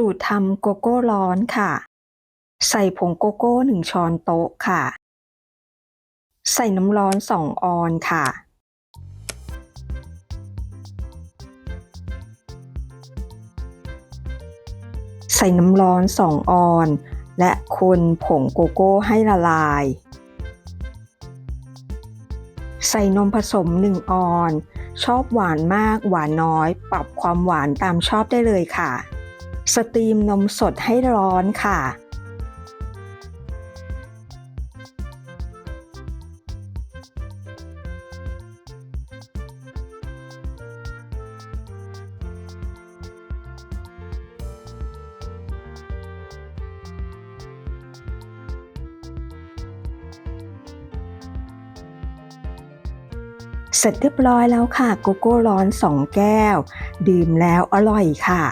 สูตรทำโกโก้ร้อนค่ะ ใส่ผงโกโก้1ช้อนโต๊ะค่ะ ใส่น้ำร้อน2องออนค่ะ ใส่น้ำร้อน2องออน และคนผงโกโก้ให้ละลาย ใส่นมผสม1ออน ชอบหวานมากหวานน้อย ปรับความหวานตามชอบได้เลยค่ะ สตรีมนมสดให้ร้อนค่ะ เสร็จเรียบร้อยแล้วค่ะโกโก้ร้อน 2 แก้ว ดื่มแล้วอร่อยค่ะ